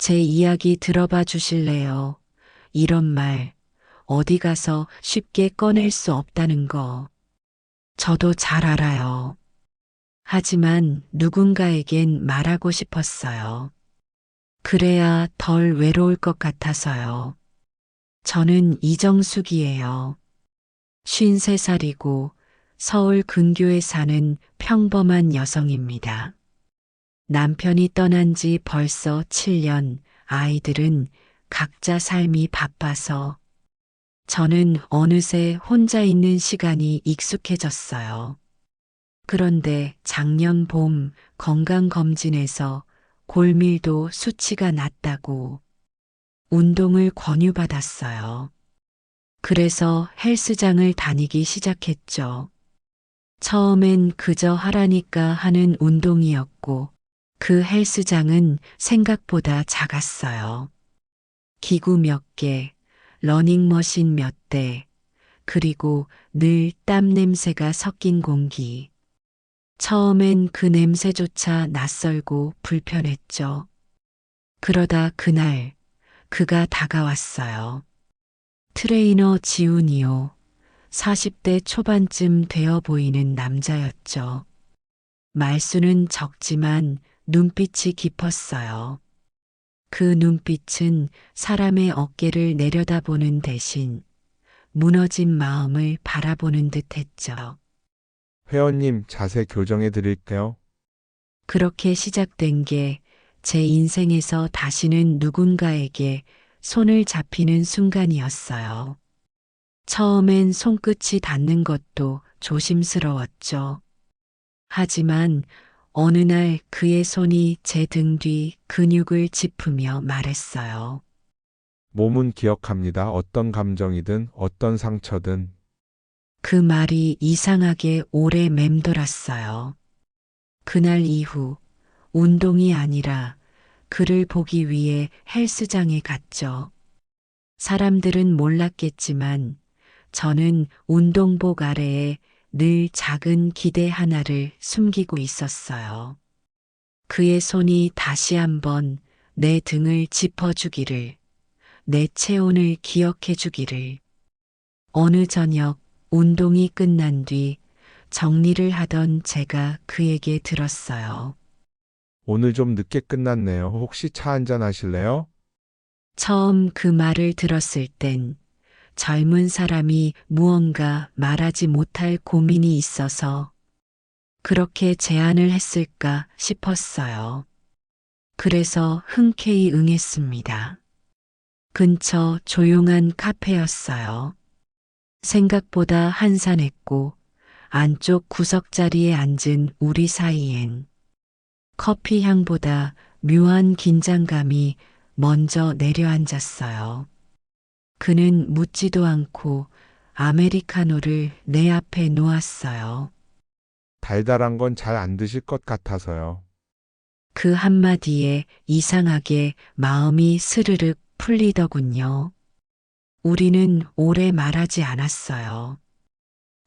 제 이야기 들어봐 주실래요? 이런 말 어디 가서 쉽게 꺼낼 수 없다는 거. 저도 잘 알아요. 하지만 누군가에겐 말하고 싶었어요. 그래야 덜 외로울 것 같아서요. 저는 이정숙이에요. 53살이고 서울 근교에 사는 평범한 여성입니다. 남편이 떠난 지 벌써 7년, 아이들은 각자 삶이 바빠서 저는 어느새 혼자 있는 시간이 익숙해졌어요. 그런데 작년 봄 건강검진에서 골밀도 수치가 낮다고 운동을 권유받았어요. 그래서 헬스장을 다니기 시작했죠. 처음엔 그저 하라니까 하는 운동이었고 그 헬스장은 생각보다 작았어요. 기구 몇 개, 러닝머신 몇 대, 그리고 늘 땀 냄새가 섞인 공기. 처음엔 그 냄새조차 낯설고 불편했죠. 그러다 그날 그가 다가왔어요. 트레이너 지훈이요. 40대 초반쯤 되어 보이는 남자였죠. 말수는 적지만 눈빛이 깊었어요. 그 눈빛은 사람의 어깨를 내려다보는 대신 무너진 마음을 바라보는 듯 했죠. 회원님 자세 교정해 드릴게요. 그렇게 시작된 게 제 인생에서 다시는 누군가에게 손을 잡히는 순간이었어요. 처음엔 손끝이 닿는 것도 조심스러웠죠. 하지만 어느 날 그의 손이 제 등 뒤 근육을 짚으며 말했어요. 몸은 기억합니다. 어떤 감정이든 어떤 상처든 그 말이 이상하게 오래 맴돌았어요. 그날 이후 운동이 아니라 그를 보기 위해 헬스장에 갔죠. 사람들은 몰랐겠지만 저는 운동복 아래에 늘 작은 기대 하나를 숨기고 있었어요. 그의 손이 다시 한번 내 등을 짚어주기를, 내 체온을 기억해주기를. 어느 저녁 운동이 끝난 뒤 정리를 하던 제가 그에게 들었어요. 오늘 좀 늦게 끝났네요. 혹시 차 한잔 하실래요? 처음 그 말을 들었을 땐 젊은 사람이 무언가 말하지 못할 고민이 있어서 그렇게 제안을 했을까 싶었어요. 그래서 흔쾌히 응했습니다. 근처 조용한 카페였어요. 생각보다 한산했고 안쪽 구석 자리에 앉은 우리 사이엔 커피 향보다 묘한 긴장감이 먼저 내려앉았어요. 그는 묻지도 않고 아메리카노를 내 앞에 놓았어요. 달달한 건 잘 안 드실 것 같아서요. 그 한마디에 이상하게 마음이 스르륵 풀리더군요. 우리는 오래 말하지 않았어요.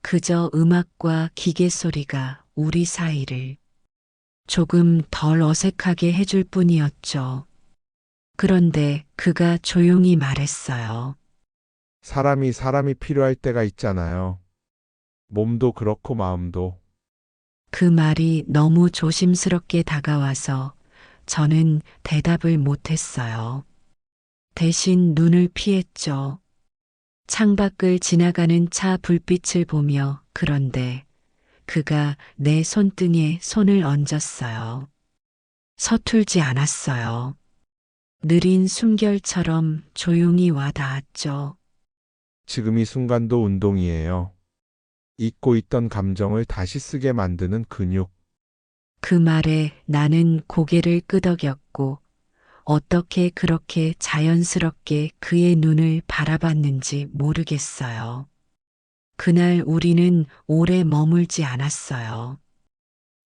그저 음악과 기계 소리가 우리 사이를 조금 덜 어색하게 해줄 뿐이었죠. 그런데 그가 조용히 말했어요. 사람이 사람이 필요할 때가 있잖아요. 몸도 그렇고 마음도. 그 말이 너무 조심스럽게 다가와서 저는 대답을 못했어요. 대신 눈을 피했죠. 창밖을 지나가는 차 불빛을 보며 그런데 그가 내 손등에 손을 얹었어요. 서툴지 않았어요. 느린 숨결처럼 조용히 와 닿았죠. 지금 이 순간도 운동이에요. 잊고 있던 감정을 다시 쓰게 만드는 근육. 그 말에 나는 고개를 끄덕였고 어떻게 그렇게 자연스럽게 그의 눈을 바라봤는지 모르겠어요. 그날 우리는 오래 머물지 않았어요.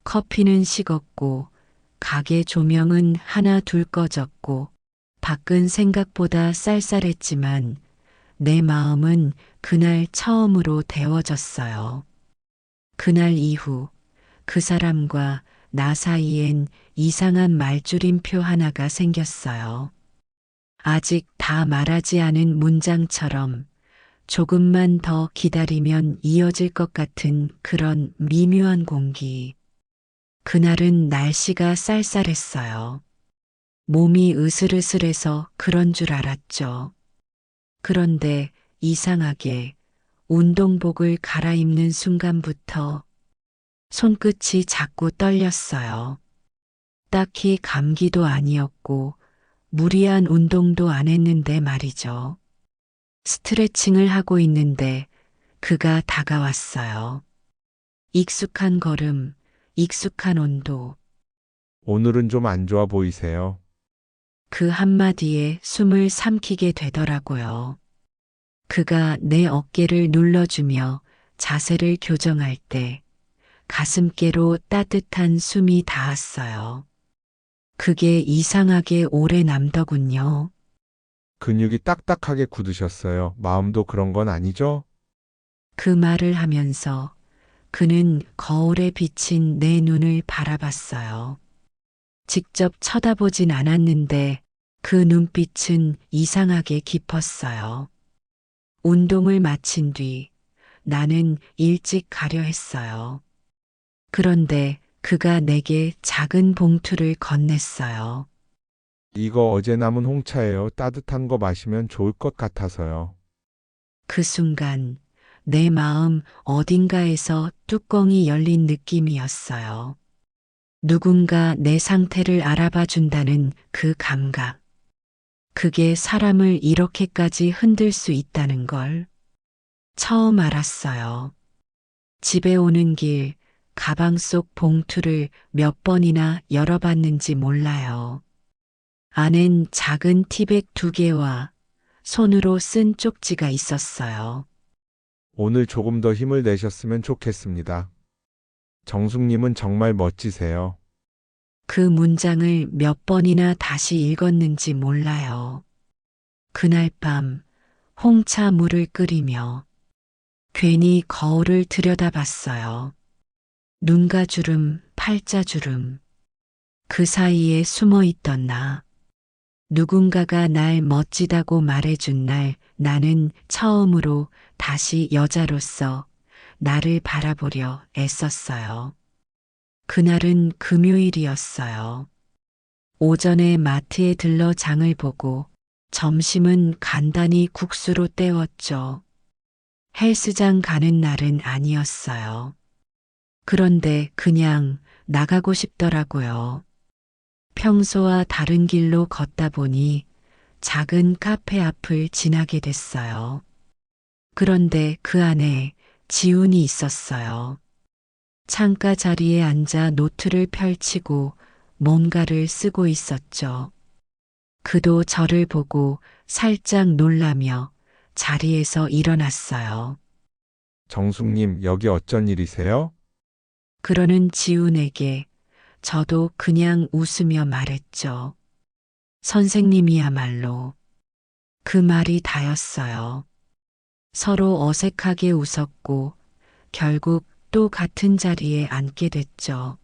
커피는 식었고 가게 조명은 하나 둘 꺼졌고 밖은 생각보다 쌀쌀했지만 내 마음은 그날 처음으로 데워졌어요. 그날 이후 그 사람과 나 사이엔 이상한 말줄임표 하나가 생겼어요. 아직 다 말하지 않은 문장처럼 조금만 더 기다리면 이어질 것 같은 그런 미묘한 공기. 그날은 날씨가 쌀쌀했어요. 몸이 으슬으슬해서 그런 줄 알았죠. 그런데 이상하게 운동복을 갈아입는 순간부터 손끝이 자꾸 떨렸어요. 딱히 감기도 아니었고 무리한 운동도 안 했는데 말이죠. 스트레칭을 하고 있는데 그가 다가왔어요. 익숙한 걸음, 익숙한 온도, 오늘은 좀 안 좋아 보이세요. 그 한마디에 숨을 삼키게 되더라고요. 그가 내 어깨를 눌러주며 자세를 교정할 때 가슴께로 따뜻한 숨이 닿았어요. 그게 이상하게 오래 남더군요. 근육이 딱딱하게 굳으셨어요. 마음도 그런 건 아니죠? 그 말을 하면서 그는 거울에 비친 내 눈을 바라봤어요. 직접 쳐다보진 않았는데 그 눈빛은 이상하게 깊었어요. 운동을 마친 뒤 나는 일찍 가려 했어요. 그런데 그가 내게 작은 봉투를 건넸어요. 이거 어제 남은 홍차예요. 따뜻한 거 마시면 좋을 것 같아서요. 그 순간 내 마음 어딘가에서 뚜껑이 열린 느낌이었어요. 누군가 내 상태를 알아봐 준다는 그 감각. 그게 사람을 이렇게까지 흔들 수 있다는 걸 처음 알았어요. 집에 오는 길 가방 속 봉투를 몇 번이나 열어봤는지 몰라요. 안엔 작은 티백 두 개와 손으로 쓴 쪽지가 있었어요. 오늘 조금 더 힘을 내셨으면 좋겠습니다. 정숙님은 정말 멋지세요. 그 문장을 몇 번이나 다시 읽었는지 몰라요. 그날 밤 홍차 물을 끓이며 괜히 거울을 들여다봤어요. 눈가주름, 팔자주름. 그 사이에 숨어 있던 나. 누군가가 날 멋지다고 말해준 날 나는 처음으로 다시 여자로서 나를 바라보려 애썼어요. 그날은 금요일이었어요. 오전에 마트에 들러 장을 보고 점심은 간단히 국수로 때웠죠. 헬스장 가는 날은 아니었어요. 그런데 그냥 나가고 싶더라고요. 평소와 다른 길로 걷다 보니 작은 카페 앞을 지나게 됐어요. 그런데 그 안에 지훈이 있었어요. 창가 자리에 앉아 노트를 펼치고 뭔가를 쓰고 있었죠. 그도 저를 보고 살짝 놀라며 자리에서 일어났어요. 정숙님, 여기 어쩐 일이세요? 그러는 지훈에게 저도 그냥 웃으며 말했죠. 선생님이야말로 그 말이 다였어요. 서로 어색하게 웃었고 결국 또 같은 자리에 앉게 됐죠.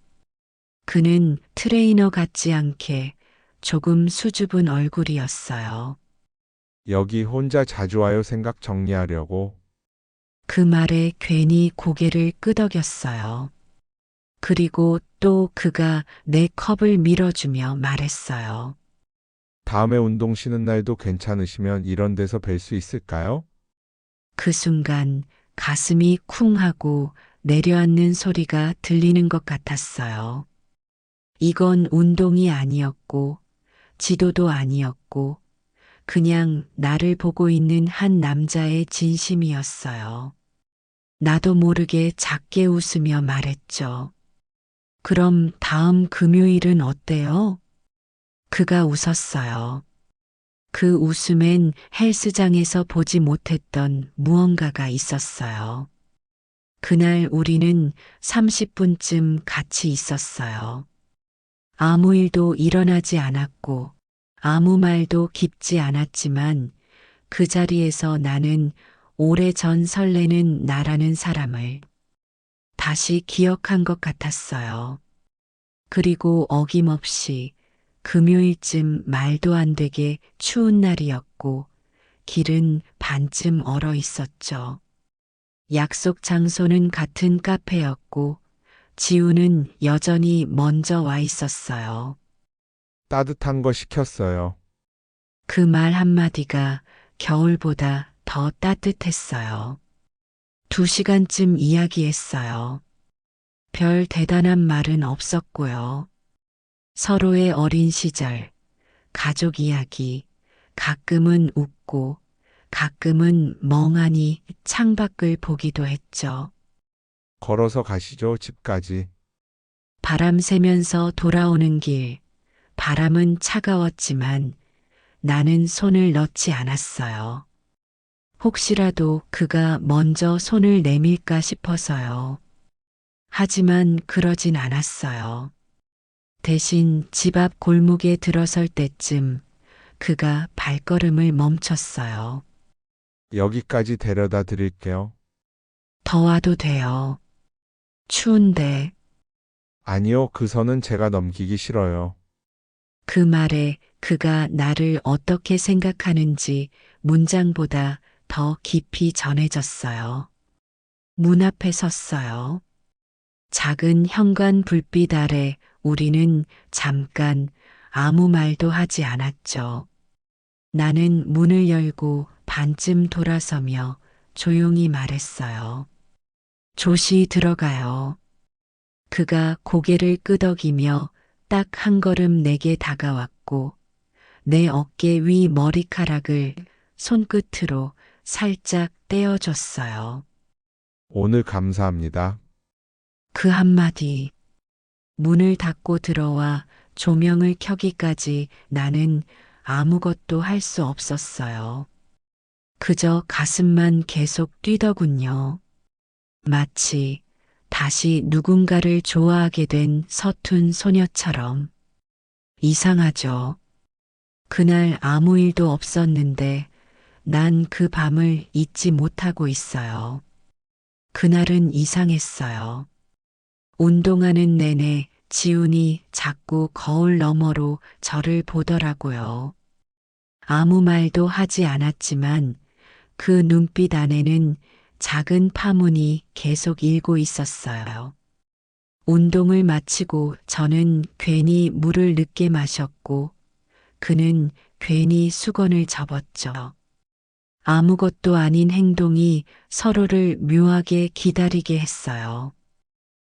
그는 트레이너 같지 않게 조금 수줍은 얼굴이었어요. 여기 혼자 자주 와요 생각 정리하려고. 그 말에 괜히 고개를 끄덕였어요. 그리고 또 그가 내 컵을 밀어주며 말했어요. 다음에 운동 쉬는 날도 괜찮으시면 이런 데서 뵐 수 있을까요? 그 순간 가슴이 쿵 하고 내려앉는 소리가 들리는 것 같았어요. 이건 운동이 아니었고, 지도도 아니었고, 그냥 나를 보고 있는 한 남자의 진심이었어요. 나도 모르게 작게 웃으며 말했죠. 그럼 다음 금요일은 어때요? 그가 웃었어요. 그 웃음엔 헬스장에서 보지 못했던 무언가가 있었어요. 그날 우리는 30분쯤 같이 있었어요. 아무 일도 일어나지 않았고, 아무 말도 깊지 않았지만, 그 자리에서 나는 오래전 설레는 나라는 사람을 다시 기억한 것 같았어요. 그리고 어김없이 금요일쯤 말도 안 되게 추운 날이었고 길은 반쯤 얼어 있었죠. 약속 장소는 같은 카페였고 지우는 여전히 먼저 와 있었어요. 따뜻한 거 시켰어요. 그 말 한마디가 겨울보다 더 따뜻했어요. 두 시간쯤 이야기했어요. 별 대단한 말은 없었고요. 서로의 어린 시절, 가족 이야기, 가끔은 웃고, 가끔은 멍하니 창밖을 보기도 했죠. 걸어서 가시죠, 집까지. 바람 쐬면서 돌아오는 길, 바람은 차가웠지만 나는 손을 넣지 않았어요. 혹시라도 그가 먼저 손을 내밀까 싶어서요. 하지만 그러진 않았어요. 대신 집 앞 골목에 들어설 때쯤 그가 발걸음을 멈췄어요. 여기까지 데려다 드릴게요. 더 와도 돼요. 추운데 아니요, 그 선은 제가 넘기기 싫어요. 그 말에 그가 나를 어떻게 생각하는지 문장보다 더 깊이 전해졌어요. 문 앞에 섰어요. 작은 현관 불빛 아래 우리는 잠깐 아무 말도 하지 않았죠. 나는 문을 열고 반쯤 돌아서며 조용히 말했어요. 조시 들어가요. 그가 고개를 끄덕이며 딱 한 걸음 내게 다가왔고 내 어깨 위 머리카락을 손끝으로 살짝 떼어줬어요. 오늘 감사합니다. 그 한마디. 문을 닫고 들어와 조명을 켜기까지 나는 아무것도 할 수 없었어요. 그저 가슴만 계속 뛰더군요. 마치 다시 누군가를 좋아하게 된 서툰 소녀처럼. 이상하죠. 그날 아무 일도 없었는데 난 그 밤을 잊지 못하고 있어요. 그날은 이상했어요. 운동하는 내내 지훈이 자꾸 거울 너머로 저를 보더라고요. 아무 말도 하지 않았지만 그 눈빛 안에는 작은 파문이 계속 일고 있었어요. 운동을 마치고 저는 괜히 물을 늦게 마셨고 그는 괜히 수건을 접었죠. 아무것도 아닌 행동이 서로를 묘하게 기다리게 했어요.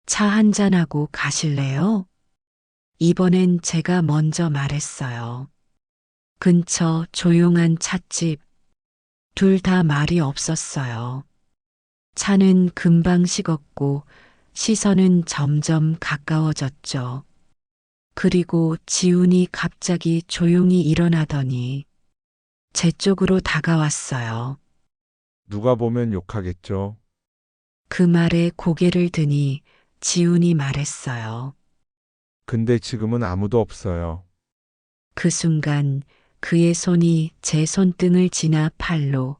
차 한잔하고 가실래요? 이번엔 제가 먼저 말했어요. 근처 조용한 찻집. 둘 다 말이 없었어요. 차는 금방 식었고 시선은 점점 가까워졌죠. 그리고 지훈이 갑자기 조용히 일어나더니 제 쪽으로 다가왔어요. 누가 보면 욕하겠죠. 그 말에 고개를 드니 지훈이 말했어요. 근데 지금은 아무도 없어요. 그 순간 그의 손이 제 손등을 지나 팔로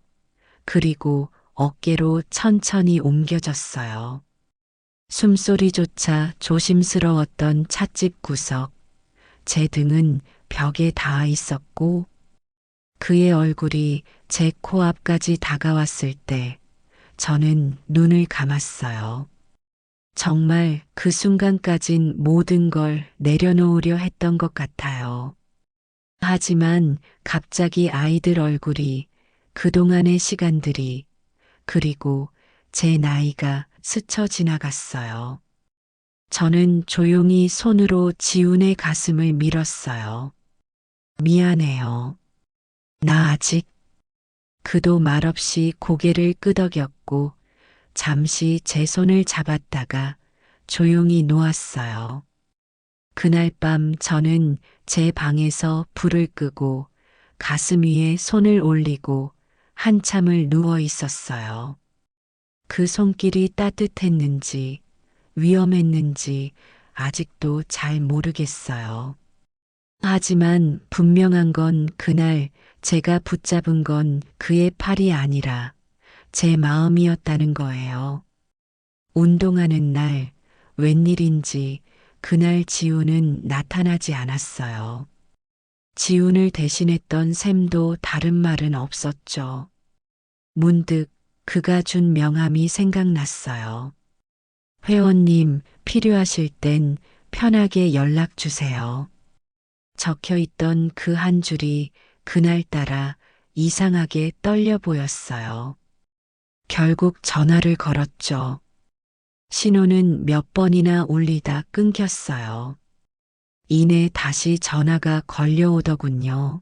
그리고 어깨로 천천히 옮겨졌어요. 숨소리조차 조심스러웠던 찻집 구석. 제 등은 벽에 닿아 있었고 그의 얼굴이 제 코앞까지 다가왔을 때 저는 눈을 감았어요. 정말 그 순간까진 모든 걸 내려놓으려 했던 것 같아요. 하지만 갑자기 아이들 얼굴이 그동안의 시간들이 그리고 제 나이가 스쳐 지나갔어요. 저는 조용히 손으로 지훈의 가슴을 밀었어요. 미안해요. 나 아직 그도 말없이 고개를 끄덕였고 잠시 제 손을 잡았다가 조용히 놓았어요. 그날 밤 저는 제 방에서 불을 끄고 가슴 위에 손을 올리고 한참을 누워 있었어요. 그 손길이 따뜻했는지 위험했는지 아직도 잘 모르겠어요. 하지만 분명한 건 그날 제가 붙잡은 건 그의 팔이 아니라 제 마음이었다는 거예요. 운동하는 날, 웬일인지 그날 지우는 나타나지 않았어요. 지훈을 대신했던 샘도 다른 말은 없었죠. 문득 그가 준 명함이 생각났어요. 회원님, 필요하실 땐 편하게 연락 주세요. 적혀 있던 그 한 줄이 그날따라 이상하게 떨려 보였어요. 결국 전화를 걸었죠. 신호는 몇 번이나 울리다 끊겼어요. 이내 다시 전화가 걸려오더군요.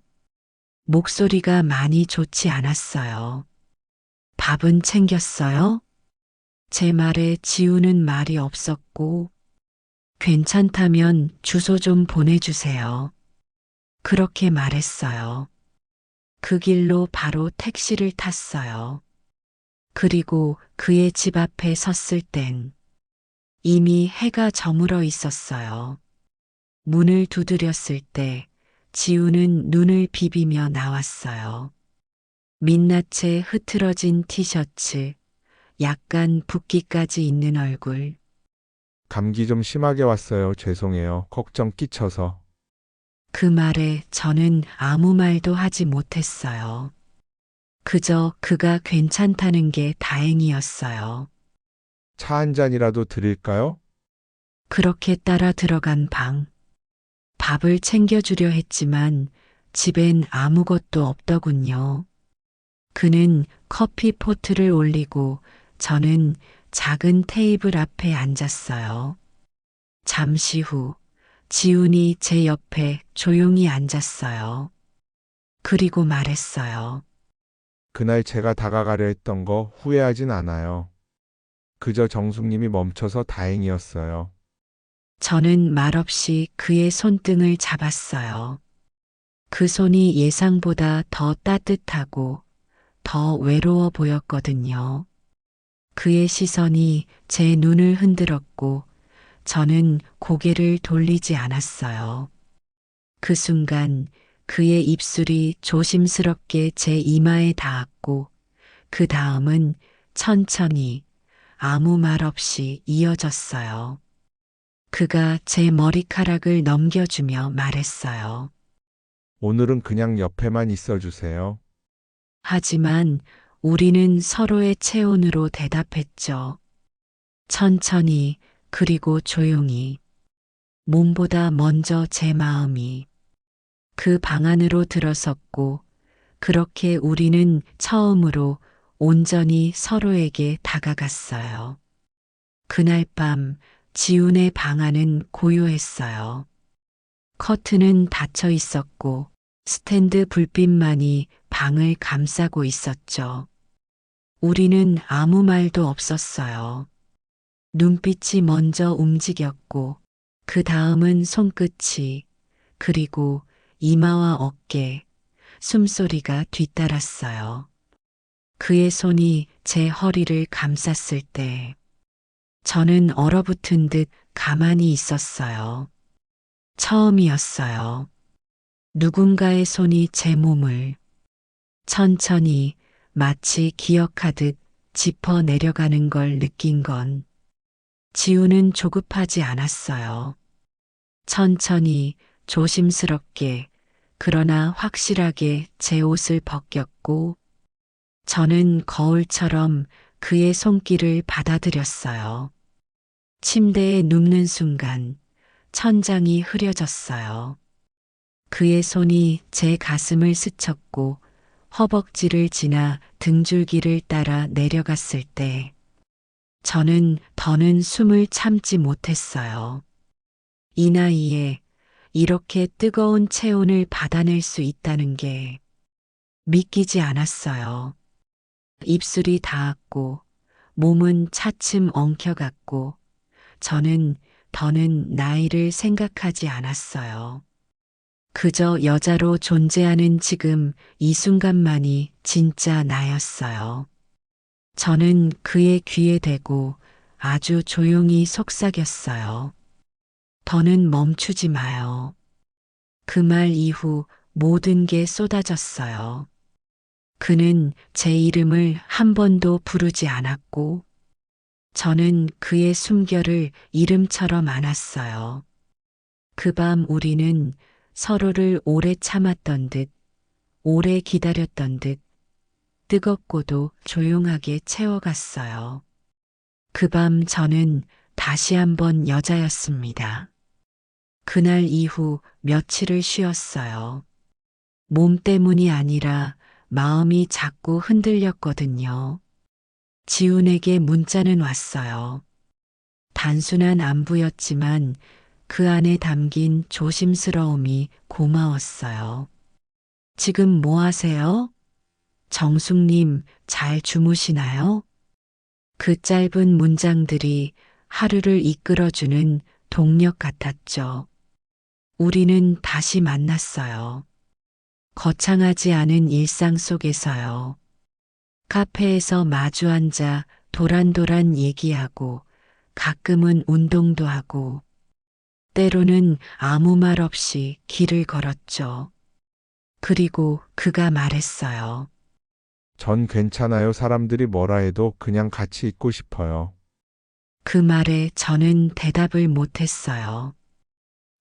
목소리가 많이 좋지 않았어요. 밥은 챙겼어요? 제 말에 지우는 말이 없었고, 괜찮다면 주소 좀 보내주세요. 그렇게 말했어요. 그 길로 바로 택시를 탔어요. 그리고 그의 집 앞에 섰을 땐 이미 해가 저물어 있었어요. 문을 두드렸을 때 지우는 눈을 비비며 나왔어요. 민낯에 흐트러진 티셔츠, 약간 붓기까지 있는 얼굴. 감기 좀 심하게 왔어요. 죄송해요. 걱정 끼쳐서. 그 말에 저는 아무 말도 하지 못했어요. 그저 그가 괜찮다는 게 다행이었어요. 차 한 잔이라도 드릴까요? 그렇게 따라 들어간 방. 밥을 챙겨주려 했지만 집엔 아무것도 없더군요. 그는 커피 포트를 올리고 저는 작은 테이블 앞에 앉았어요. 잠시 후 지훈이 제 옆에 조용히 앉았어요. 그리고 말했어요. 그날 제가 다가가려 했던 거 후회하진 않아요. 그저 정숙님이 멈춰서 다행이었어요. 저는 말없이 그의 손등을 잡았어요. 그 손이 예상보다 더 따뜻하고 더 외로워 보였거든요. 그의 시선이 제 눈을 흔들었고 저는 고개를 돌리지 않았어요. 그 순간 그의 입술이 조심스럽게 제 이마에 닿았고 그 다음은 천천히 아무 말 없이 이어졌어요. 그가 제 머리카락을 넘겨주며 말했어요. 오늘은 그냥 옆에만 있어 주세요. 하지만 우리는 서로의 체온으로 대답했죠. 천천히 그리고 조용히. 몸보다 먼저 제 마음이 그 방 안으로 들어섰고 그렇게 우리는 처음으로 온전히 서로에게 다가갔어요. 그날 밤 지훈의 방 안은 고요했어요. 커튼은 닫혀 있었고 스탠드 불빛만이 방을 감싸고 있었죠. 우리는 아무 말도 없었어요. 눈빛이 먼저 움직였고 그 다음은 손끝이 그리고 이마와 어깨, 숨소리가 뒤따랐어요. 그의 손이 제 허리를 감쌌을 때 저는 얼어붙은 듯 가만히 있었어요. 처음이었어요. 누군가의 손이 제 몸을 천천히 마치 기억하듯 짚어 내려가는 걸 느낀 건 지우는 조급하지 않았어요. 천천히 조심스럽게 그러나 확실하게 제 옷을 벗겼고 저는 거울처럼 그의 손길을 받아들였어요. 침대에 눕는 순간 천장이 흐려졌어요. 그의 손이 제 가슴을 스쳤고 허벅지를 지나 등줄기를 따라 내려갔을 때 저는 더는 숨을 참지 못했어요. 이 나이에 이렇게 뜨거운 체온을 받아낼 수 있다는 게 믿기지 않았어요. 입술이 닿았고 몸은 차츰 엉켜갔고 저는 더는 나이를 생각하지 않았어요. 그저 여자로 존재하는 지금 이 순간만이 진짜 나였어요. 저는 그의 귀에 대고 아주 조용히 속삭였어요. 더는 멈추지 마요. 그 말 이후 모든 게 쏟아졌어요. 그는 제 이름을 한 번도 부르지 않았고, 저는 그의 숨결을 이름처럼 안았어요. 그 밤 우리는 서로를 오래 참았던 듯, 오래 기다렸던 듯, 뜨겁고도 조용하게 채워갔어요. 그 밤 저는 다시 한번 여자였습니다. 그날 이후 며칠을 쉬었어요. 몸 때문이 아니라 마음이 자꾸 흔들렸거든요. 지훈에게 문자는 왔어요. 단순한 안부였지만 그 안에 담긴 조심스러움이 고마웠어요. 지금 뭐 하세요? 정숙님, 잘 주무시나요? 그 짧은 문장들이 하루를 이끌어주는 동력 같았죠. 우리는 다시 만났어요. 거창하지 않은 일상 속에서요. 카페에서 마주 앉아 도란도란 얘기하고 가끔은 운동도 하고 때로는 아무 말 없이 길을 걸었죠. 그리고 그가 말했어요. 전 괜찮아요. 사람들이 뭐라 해도 그냥 같이 있고 싶어요. 그 말에 저는 대답을 못했어요.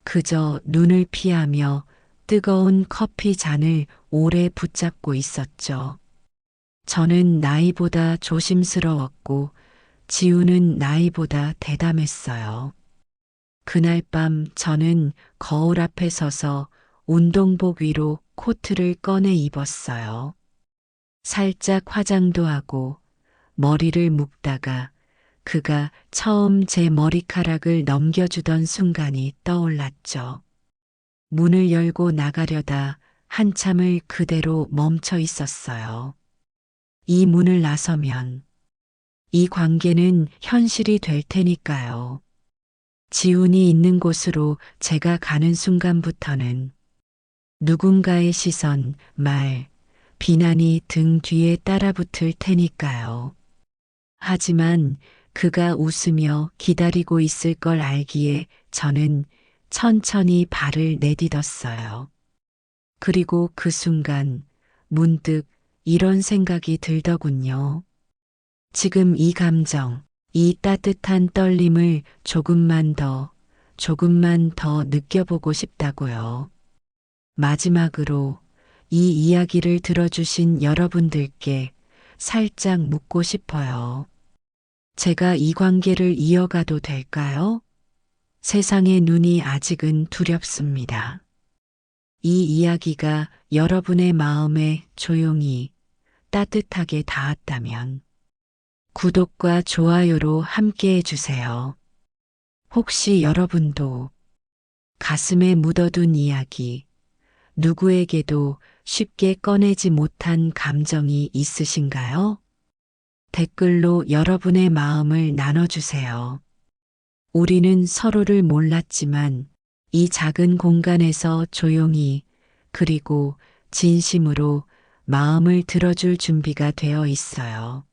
그저 눈을 피하며 뜨거운 커피 잔을 오래 붙잡고 있었죠. 저는 나이보다 조심스러웠고 지우는 나이보다 대담했어요. 그날 밤 저는 거울 앞에 서서 운동복 위로 코트를 꺼내 입었어요. 살짝 화장도 하고 머리를 묶다가 그가 처음 제 머리카락을 넘겨주던 순간이 떠올랐죠. 문을 열고 나가려다 한참을 그대로 멈춰 있었어요. 이 문을 나서면 이 관계는 현실이 될 테니까요. 지훈이 있는 곳으로 제가 가는 순간부터는 누군가의 시선, 말, 비난이 등 뒤에 따라붙을 테니까요. 하지만 그가 웃으며 기다리고 있을 걸 알기에 저는 천천히 발을 내딛었어요. 그리고 그 순간 문득 이런 생각이 들더군요. 지금 이 감정, 이 따뜻한 떨림을 조금만 더, 조금만 더 느껴보고 싶다고요. 마지막으로 이 이야기를 들어주신 여러분들께 살짝 묻고 싶어요. 제가 이 관계를 이어가도 될까요? 세상의 눈이 아직은 두렵습니다. 이 이야기가 여러분의 마음에 조용히 따뜻하게 닿았다면 구독과 좋아요로 함께 해주세요. 혹시 여러분도 가슴에 묻어둔 이야기, 누구에게도 쉽게 꺼내지 못한 감정이 있으신가요? 댓글로 여러분의 마음을 나눠주세요. 우리는 서로를 몰랐지만 이 작은 공간에서 조용히 그리고 진심으로 마음을 들어줄 준비가 되어 있어요.